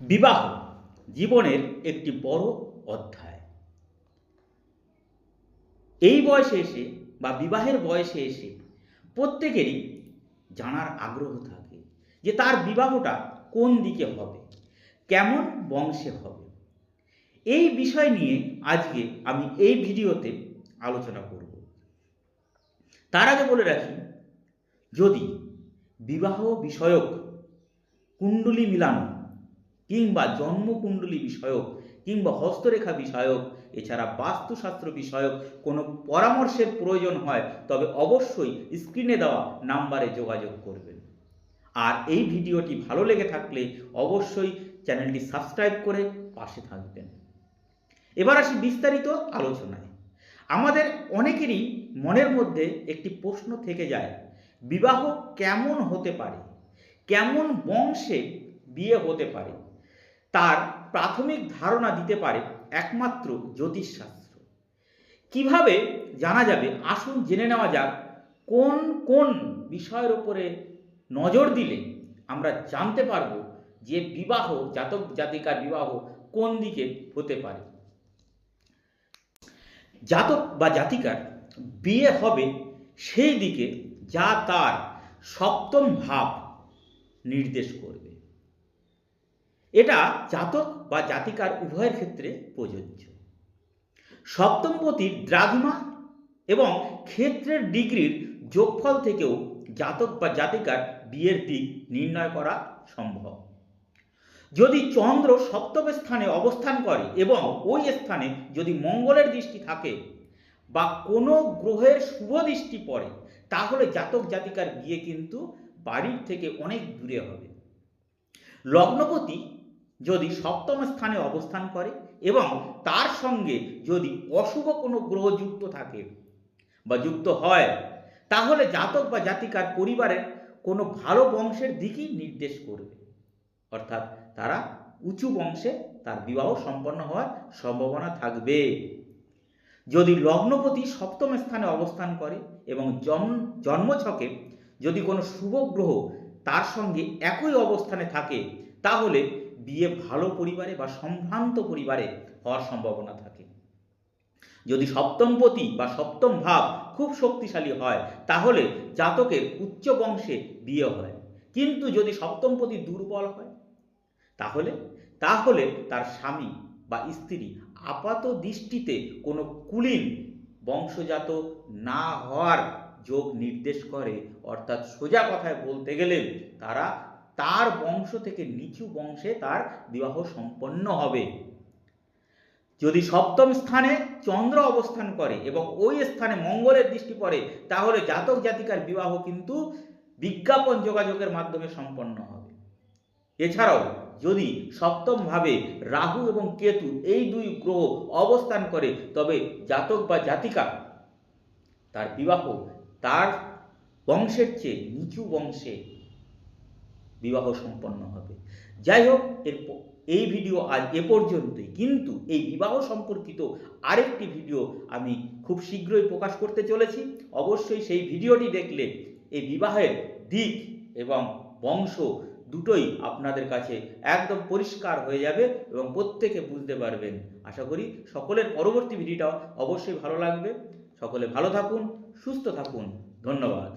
বিবাহ জীবনের একটি বড় অধ্যায়। এই বয়সে এসে বা বিবাহের বয়সে এসে প্রত্যেকেরই জানার আগ্রহ থাকে যে তার বিবাহটা কোন দিকে হবে, কেমন বংশে হবে। এই বিষয় নিয়ে আজকে আমি এই ভিডিওতে আলোচনা করব। তার আগে বলে রাখি, যদি বিবাহ বিষয়ক কুণ্ডলী মিলানো কিংবা জন্মকুণ্ডলী বিষয়ক কিংবা হস্তরেখা বিষয়ক, এছাড়া বাস্তুশাস্ত্র বিষয়ক কোনো পরামর্শের প্রয়োজন হয়, তবে অবশ্যই স্ক্রিনে দেওয়া নাম্বারে যোগাযোগ করবেন। আর এই ভিডিওটি ভালো লেগে থাকলে অবশ্যই চ্যানেলটি সাবস্ক্রাইব করে পাশে থাকবেন। এবার আসি বিস্তারিত আলোচনায়। আমাদের অনেকেরই মনের মধ্যে একটি প্রশ্ন থেকে যায়, বিবাহ কেমন হতে পারে? কেমন বংশে বিয়ে হতে পারে? তার প্রাথমিক ধারণা দিতে পারে একমাত্র জ্যোতিষশাস্ত্র। কীভাবে জানা যাবে? আসুন জেনে নেওয়া যাক, কোন কোন বিষয়ের উপরে নজর দিলে আমরা জানতে পারব যে বিবাহ, জাতক, জাতিকার বিবাহ কোন দিকে হতে পারে। জাতক বা জাতিকার বিয়ে হবে সেই দিকে যা তার সপ্তম ভাব নির্দেশ করবে। এটা জাতক বা জাতিকার উভয়ের ক্ষেত্রে প্রযোজ্য। সপ্তমপতির দ্রাঘিমা এবং ক্ষেত্রের ডিগ্রির যোগফল থেকেও জাতক বা জাতিকার বিয়ের দিক নির্ণয় করা সম্ভব। যদি চন্দ্র সপ্তম স্থানে অবস্থান করে এবং ওই স্থানে যদি মঙ্গলের দৃষ্টি থাকে বা কোনো গ্রহের শুভ দৃষ্টি পড়ে, তাহলে জাতক জাতিকার বিয়ে কিন্তু বাড়ির থেকে অনেক দূরে হবে। লগ্নপতি যদি সপ্তম স্থানে অবস্থান করে এবং তার সঙ্গে যদি অশুভ কোনো গ্রহ যুক্ত থাকে বা যুক্ত হয়, তাহলে জাতক বা জাতিকার পরিবারের কোনো ভালো বংশের দিকেই নির্দেশ করবে। অর্থাৎ তারা উঁচু বংশে তার বিবাহ সম্পন্ন হওয়ার সম্ভাবনা থাকবে। যদি লগ্নপতি সপ্তম স্থানে অবস্থান করে এবং জন্মছকে যদি কোনো শুভ গ্রহ তার সঙ্গে একই অবস্থানে থাকে, তাহলে বিয়ে ভালো পরিবারে বা সম্ভ্রান্ত পরিবারে হওয়ার সম্ভাবনা থাকে। যদি সপ্তমপতি বা সপ্তম ভাব খুব শক্তিশালী হয়, তাহলে জাতকের উচ্চ বংশে বিয়ে হয়। কিন্তু যদি সপ্তমপতি দুর্বল হয়, তাহলে? তাহলে তার স্বামী বা স্ত্রী আপাত দৃষ্টিতে কোনো কুলীন বংশজাত না হওয়ার যোগ নির্দেশ করে। অর্থাৎ সোজা কথায় বলতে গেলে তারা তার বংশ থেকে নিচু বংশে তার বিবাহ সম্পন্ন হবে। যদি সপ্তম স্থানে চন্দ্র অবস্থান করে এবং ওই স্থানে মঙ্গলের দৃষ্টি পড়ে, তাহলে জাতক জাতিকার বিবাহ কিন্তু বিজ্ঞাপন যোগাযোগের মাধ্যমে সম্পন্ন হবে। এছাড়াও যদি সপ্তমভাবে রাহু এবং কেতু এই দুই গ্রহ অবস্থান করে, তবে জাতক বা জাতিকা তার বিবাহ তার বংশের চেয়ে নিচু বংশে বিবাহ সম্পন্ন হবে। যাই হোক, এর এই ভিডিও আজ এ পর্যন্তই। কিন্তু এই বিবাহ সম্পর্কিত আরেকটি ভিডিও আমি খুব শীঘ্রই প্রকাশ করতে চলেছি। অবশ্যই সেই ভিডিওটি দেখলে এই বিবাহের দিক এবং বংশ দুটোই আপনাদের কাছে একদম পরিষ্কার হয়ে যাবে এবং প্রত্যেকে বুঝতে পারবেন। আশা করি সকলের পরবর্তী ভিডিওটা অবশ্যই ভালো লাগবে। সকলে ভালো থাকুন, সুস্থ থাকুন। ধন্যবাদ।